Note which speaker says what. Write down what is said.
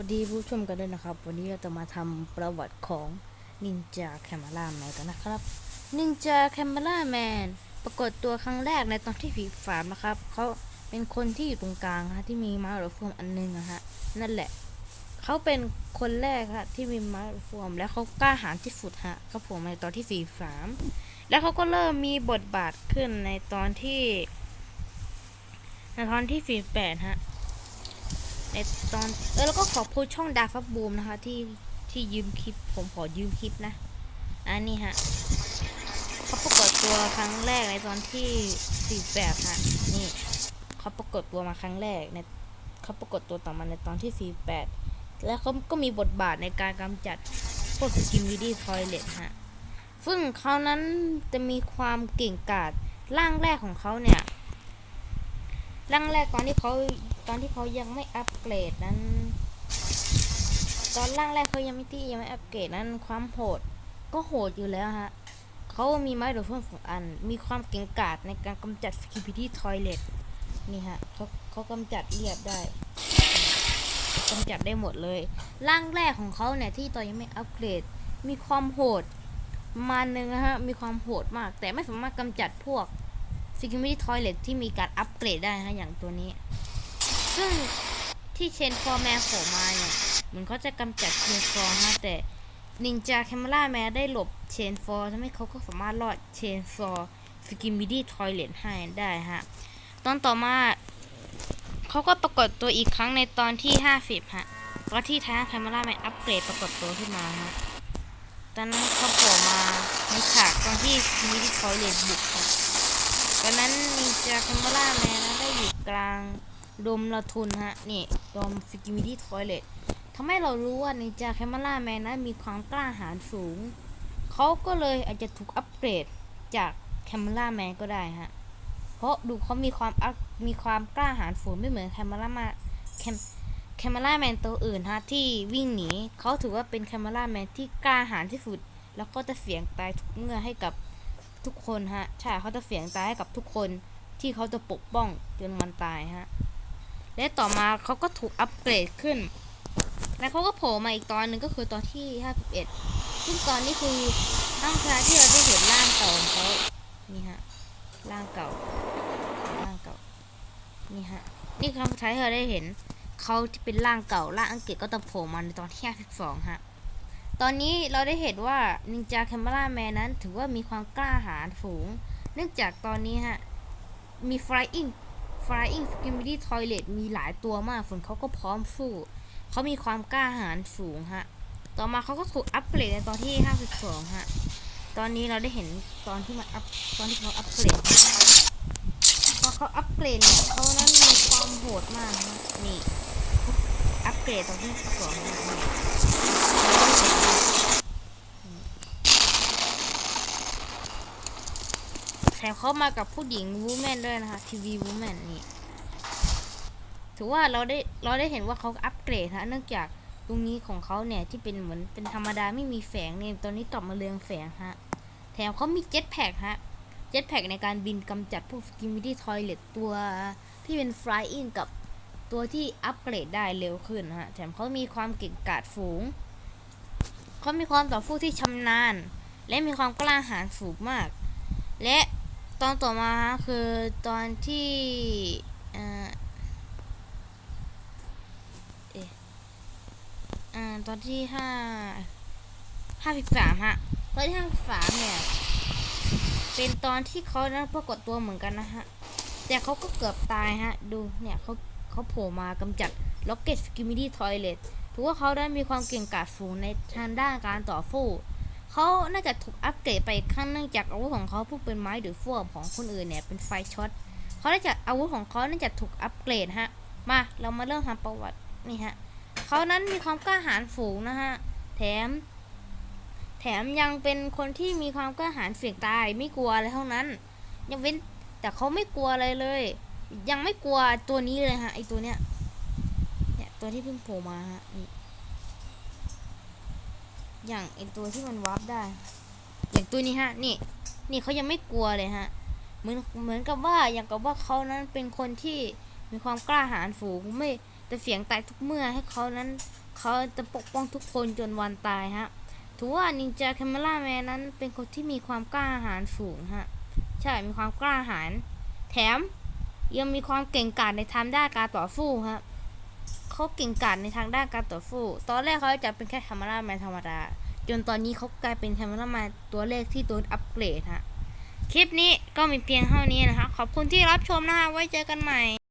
Speaker 1: วัสดีผู้ชมกันด้วยนะครับ วันนี้เราจะมาทำประวัติของนินจาแคม e ราแมนกันนะครับนินจาแคม e ราแมนปรากฏตัวครั้งแรกในตอนที่ผีฝามนะครับ เขาเป็นคนที่อยู่ตรงกลางฮะที่มีม้าหรือฟวมอันหนึงอะฮะนั่นแหละ เขาเป็นคนแรกฮะที่มีม้าหรือฟวมและเขากล้าหาญที่สุดฮะเขาโผมในตอนที่ผีฝามแล้วเขาก็เริ่มมีบทบาทขึ้นในตอนที่ในตอนที่ฝีแปดฮะ ในตอนเออแล้วก็ขอบคุณช่องดาฟับบูมนะคะ ที่ที่ยืมคลิป ผมขอยืมคลิปนะ อันนี้ฮะเขาปรากฏตัวครั้งแรกในตอนที่สี่แปดฮะนี่เขาปรากฏตัวมาครั้งแรกในเขาปรากฏตัวต่อมาในตอนที่สี่แปดแล้วเขาก็มีบทบาทในการกำจัดพวกสกิมวิดี้ทอยเลทฮะซึ่งเขานั้นจะมีความเก่งกาจร่างแรกของเขาเนี่ยร่างแรกตอนที่เขา ตอนที่เขายังไม่อัปเกรดนั้น ตอนร่างแรกเขายังไม่ที่ยังไม่อัปเกรดนั้นความโหดก็โหดอยู่แล้วฮะเขามีไม้ดูดเพิ่มสองอัน มีความเก่งกาจในการกำจัดสกิปิตี้ทอยเลตนี่ฮะเขาเขากำจัดเรียบได้กำจัดได้หมดเลยร่างแรกของเขาเนี่ยที่ตอนยังไม่อัปเกรด มีความโหดประมาณนึงนะฮะ มีความโหดมาก แต่ไม่สามารถกำจัดพวก Security Toilet ที่มีการอัปเกรดได้ฮะอย่างตัวนี้ ซึ่งที่เชนฟอร์แมนโผล่มาเนี่ยเหมือนเขาจะกำจัดเชนฟอร์ฮะแต่นินจาแคม e ราแมนได้หลบเชนฟอร์ทำให้เขาก็สามารถรอดเชนฟอร์สกิมมิดี้ทอยเลตให้ได้ฮะ ตอนต่อมาเขาก็ปรากฏตัวอีกครั้งในตอนที่ 50 ฮะตอนที่ทางแคม e ราแมนอัปเกรดปรากฏตัวขึ้นมาฮะตอนนั้นเขาโผล่มาในฉากตอนที่สกิมมิดี้ทอยเลตบุกครับตอนนั้นนินจาแคมเบราแมนนะได้อยู่กลาง ดมละทุนฮะ นี่ดมฟิกิมิดี้ทอยเลตทำให้เรารู้ว่านินจาแคมเบราแมนนั้นมีความกล้าหาญสูง เขาก็เลยอาจจะถูกอัปเกรดจากแคมเบราแมนก็ได้ฮะ เพราะดูเขามีความมีความกล้าหาญสูงไม่เหมือนแคมเบรามาแคมแคมเบราแมนตัวอื่นฮะที่วิ่งหนีเขาถือว่าเป็นแคมเบราแมนที่กล้าหาญที่สุด แล้วก็จะเสียงตายทุกเมื่อให้กับทุกคนฮะ ใช่เขาจะเสียงตายให้กับทุกคนที่เขาจะปกป้องจนมันตายฮะ และต่อมาเขาก็ถูกอัปเกรดขึ้น แล้วเขาก็โผล่มาอีกตอนหนึ่งก็คือตอนที่ 51 ซึ่งตอนนี้คือร่างคาที่เราได้เห็นร่างเก่าของเขานี่ฮะร่างเก่าร่างเก่านี่ฮะนี่คือครั้งสุดท้ายที่เราได้เห็นเขาที่เป็นร่างเก่าร่างอังกฤษก็จะโผล่มาในตอนที่ 52 ฮะตอนนี้เราได้เห็นว่านินจาแคม e ราแมนนั้นถือว่ามีความกล้าหาญสูง เนื่องจากตอนนี้ฮะ มี flying flying s k i m m y toilet มีหลายตัวมากส่วนเขาก็พร้อมสู้เขามีความกล้าหาญสูงฮะ ต่อมาเขาก็ถูกอัปเกรดในตอนที่ 52 ฮะ ตอนนี้เราได้เห็นตอนที่มันอัพตอนที่เขาอัปเกรดพอเขาอัปเกรดเนี่ยเขานั้นมีความโหดมากฮะนี่อัปเกรดตอนที่12เนี่ยนี่ แถ มเขามากับผู้หญิงวูแมนด้วยนะคะทีวีวูแมนนี่ถือว่าเราได้เราได้เห็นว่าเขาอัปเกรดฮะเนื่องจากตรงนี้ของเขาเนี่ยที่เป็นเหมือนเป็นธรรมดาไม่มีแฝงเนี่ยตอนนี้กลับมาเรืองแฝงฮะแถมเขามีเจ็ตแพกฮะเจ็ตแพกในการบินกำจัดพวกสกิมมิดี้ทอยเลตตัวที่เป็นฟลายอิงกับตัวที่อัปเกรดได้เร็วขึ้นฮะแถมเขามีความเก่งกาจฝูงเขามีความต่อสู้ที่ชำนาญ และมีความกล้าหาญสูงมาก และ ตอนต่อมาคือตอนที่เอ่อเออตอนที่ห้าห้าสิบสามฮะตอนที่ห้าสิบสามเนี่ย เป็นตอนที่เขานั้นปรากฏตัวเหมือนกันนะฮะ แต่เขาก็เกือบตายฮะ ดูเนี่ยเขาเขาโผล่มากำจัดล็อกเก็ตสกิมิดี้ทอยเลตถือว่าเขาได้มีความเก่งกาจสูงในทางด้านการต่อสู้ เขาน่าจะถูกอัปเกรดไปขั้นเนื่องจากอาวุธของเขาพวกเป็นไม้หรือฟ่วมของคนอื่นเนี่ยเป็นไฟช็อตเขาได้จากอาวุธของเขาน่าจะถูกอัปเกรดฮะ มาเรามาเริ่มทำประวัตินี่ฮะเขานั้นมีความกล้าหาญสูงนะฮะ แถม แถมยังเป็นคนที่มีความกล้าหาญเสี่ยงตายไม่กลัวอะไรทั้งนั้น ยังเว้นแต่เขาไม่กลัวอะไรเลย ยังไม่กลัวตัวนี้เลยฮะไอตัวเนี้ยเนี่ยตัวที่เพิ่งโผล่มาฮะนี่ อย่างไอตัวที่มันวาร์ปได้ อย่างตัวนี้ฮะ นี่ นี่เขายังไม่กลัวเลยฮะ เหมือนเหมือนกับว่าอย่างกับว่าเขานั้นเป็นคนที่มีความกล้าหาญสูงไม่แต่เสียงตายทุกเมื่อให้เขานั้นเขาจะปกป้องทุกคนจนวันตายฮะถือว่านินจาแคมเมล่าแมนนั้นเป็นคนที่มีความกล้าหาญสูงฮะใช่มีความกล้าหาญแถมยังมีความเก่งกาจในทางด้านการต่อสู้ฮะ เขาเก่งกาจในทางด้านการต่อสู้ ตอนแรกเขาจะเป็นแค่แคมเมล่าแมนธรรมดา จนตอนนี้เขากลายเป็นแคมเมล่าแมนตัวเลขที่โดนอัปเกรดฮะ คลิปนี้ก็มีเพียงเท่านี้นะคะ ขอบคุณที่รับชมนะคะ ไว้เจอกันใหม่